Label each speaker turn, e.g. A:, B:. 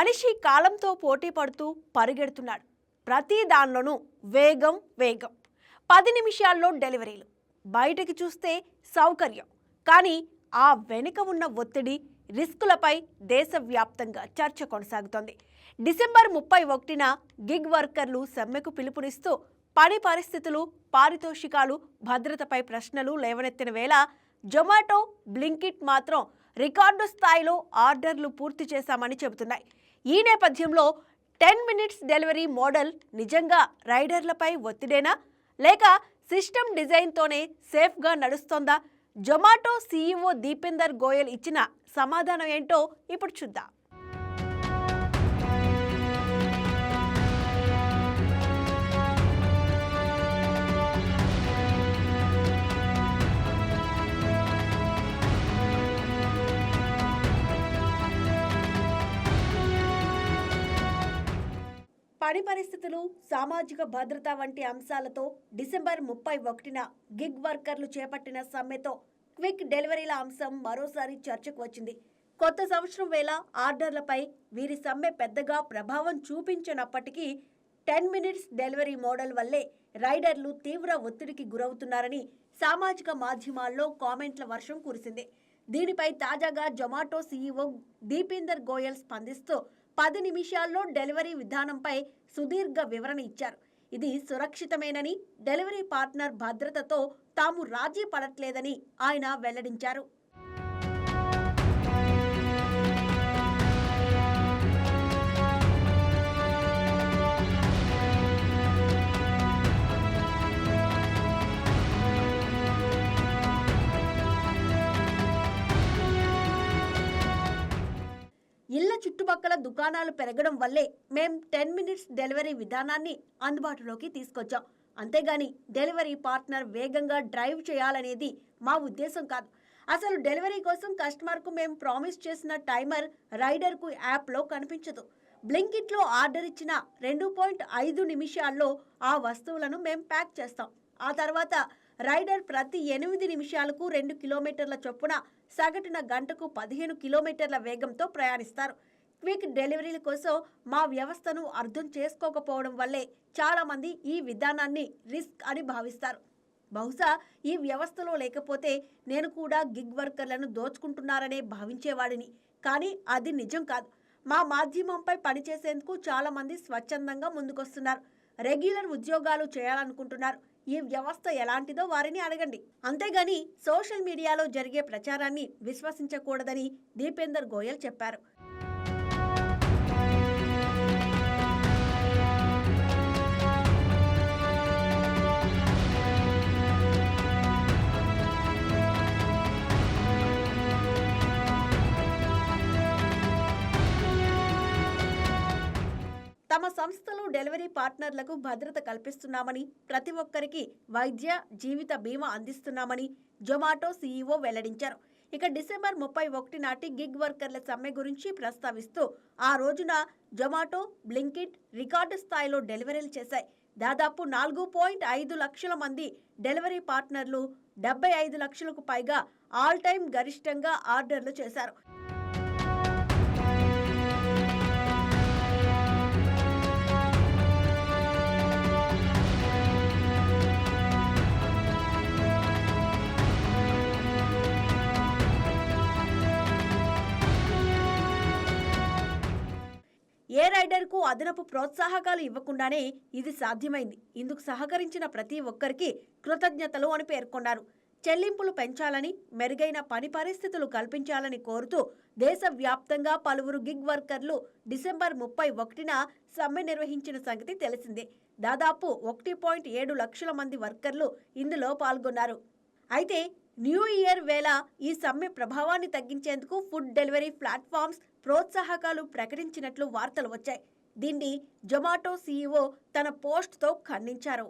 A: మనిషి కాలంతో పోటీ పడుతూ పరిగెడుతున్నాడు. ప్రతి దానిలోనూ వేగం వేగం. పది నిమిషాల్లో డెలివరీలు. బయటకి చూస్తే సౌకర్యం. కానీ ఆ వెనుక ఉన్న ఒత్తిడి రిస్కులపై దేశవ్యాప్తంగా చర్చ కొనసాగుతోంది. డిసెంబర్ ముప్పై ఒకటిన గిగ్ వర్కర్లు సమ్మెకు పిలుపునిస్తూ పని పరిస్థితులు పారితోషికాలు భద్రతపై ప్రశ్నలు లేవనెత్తిన వేళ జొమాటో బ్లింకిట్ మాత్రం రికార్డు స్థాయిలో ఆర్డర్లు పూర్తి చేశామని చెబుతున్నాయి. ఈ నేపథ్యంలో టెన్ మినిట్స్ డెలివరీ మోడల్ నిజంగా రైడర్లపై ఒత్తిడేనా? లేక సిస్టమ్ డిజైన్తోనే సేఫ్గా నడుస్తోందా? జొమాటో సీఈఓ దీపేందర్ గోయల్ ఇచ్చిన సమాధానం ఏంటో ఇప్పుడు చూద్దాం. పని పరిస్థితులు సామాజిక భద్రత వంటి అంశాలతో డిసెంబర్ ముప్పై ఒకటిన గిగ్ వర్కర్లు చేపట్టిన సమ్మెతో క్విక్ డెలివరీల అంశం మరోసారి చర్చకు వచ్చింది. కొత్త సంవత్సరం వేళ ఆర్డర్లపై వీరి సమ్మె పెద్దగా ప్రభావం చూపించినప్పటికీ టెన్ మినిట్స్ డెలివరీ మోడల్ వల్లే రైడర్లు తీవ్ర ఒత్తిడికి గురవుతున్నారని సామాజిక మాధ్యమాల్లో కామెంట్ల వర్షం కురిసింది. దీనిపై తాజాగా జొమాటో సీఈఓ దీపేందర్ గోయల్ స్పందిస్తూ పది నిమిషాల్లో డెలివరీ విధానంపై సుదీర్ఘ వివరణ ఇచ్చారు. ఇది సురక్షితమేనని డెలివరీ పార్ట్నర్ భద్రతతో తాము రాజీ పడట్లేదని ఆయన వెల్లడించారు. చుట్టుపక్కల దుకాణాలు పెరగడం వల్లే మేం టెన్ మినిట్స్ డెలివరీ విధానాన్ని అందుబాటులోకి తీసుకొచ్చాం. అంతేగాని డెలివరీ పార్ట్నర్ వేగంగా డ్రైవ్ చేయాలనేది మా ఉద్దేశం కాదు. అసలు డెలివరీ కోసం కస్టమర్కు మేము ప్రామిస్ చేసిన టైమర్ రైడర్కు యాప్లో కనిపించదు. బ్లింకిట్లో ఆర్డర్ ఇచ్చిన రెండు పాయింట్ ఐదు నిమిషాల్లో ఆ వస్తువులను మేము ప్యాక్ చేస్తాం. ఆ తర్వాత రైడర్ ప్రతి ఎనిమిది నిమిషాలకు రెండు కిలోమీటర్ల చొప్పున సగటున గంటకు పదిహేను కిలోమీటర్ల వేగంతో ప్రయాణిస్తారు. క్విక్ డెలివరీల కోసం మా వ్యవస్థను అర్థం చేసుకోకపోవడం వల్లే చాలామంది ఈ విధానాన్ని రిస్క్ అని భావిస్తారు. బహుశా ఈ వ్యవస్థలో లేకపోతే నేను కూడా గిగ్ వర్కర్లను దోచుకుంటున్నారనే భావించేవాడిని. కానీ అది నిజం కాదు. మా మాధ్యమంపై పనిచేసేందుకు చాలామంది స్వచ్ఛందంగా ముందుకొస్తున్నారు. రెగ్యులర్ ఉద్యోగాలు చేయాలనుకుంటున్నారు. ఈ వ్యవస్థ ఎలాంటిదో వారిని అడగండి. అంతేగాని సోషల్ మీడియాలో జరిగే ప్రచారాన్ని విశ్వసించకూడదని దీపేందర్ గోయల్ చెప్పారు. సంస్థలు డెలివరీ పార్ట్నర్లకు భద్రత కల్పిస్తున్నామని ప్రతి ఒక్కరికి వైద్య జీవిత బీమా అందిస్తున్నామని జొమాటో సీఈఓ వెల్లడించారు. ఇక డిసెంబర్ ముప్పై ఒకటి నాటి గిగ్ వర్కర్ల సమ్మె గురించి ప్రస్తావిస్తూ ఆ రోజున జొమాటో బ్లింకిట్ రికార్డు స్థాయిలో డెలివరీలు చేశాయి. దాదాపు నాలుగు పాయింట్ ఐదు లక్షల మంది డెలివరీ పార్ట్నర్లు డెబ్బై ఐదు లక్షలకు పైగా ఆల్ టైమ్ గరిష్టంగా ఆర్డర్లు చేశారు. ఏ రైడర్కు అదనపు ప్రోత్సాహకాలు ఇవ్వకుండానే ఇది సాధ్యమైంది. ఇందుకు సహకరించిన ప్రతి ఒక్కరికి కృతజ్ఞతలు అని పేర్కొన్నారు. చెల్లింపులు పెంచాలని మెరుగైన పని పరిస్థితులు కల్పించాలని కోరుతూ దేశవ్యాప్తంగా పలువురు గిగ్ వర్కర్లు డిసెంబర్ ముప్పై ఒకటిన సమ్మె నిర్వహించిన సంగతి తెలిసిందే. దాదాపు ఒకటి పాయింట్ ఏడు లక్షల మంది వర్కర్లు ఇందులో పాల్గొన్నారు. అయితే న్యూ ఇయర్ వేళ ఈ సమ్మె ప్రభావాన్ని తగ్గించేందుకు ఫుడ్ డెలివరీ ప్లాట్ఫామ్స్ ప్రోత్సాహకాలు ప్రకటించినట్లు వార్తలు వచ్చాయి. దీన్ని జొమాటో సీఈఓ తన పోస్ట్తో ఖండించారు.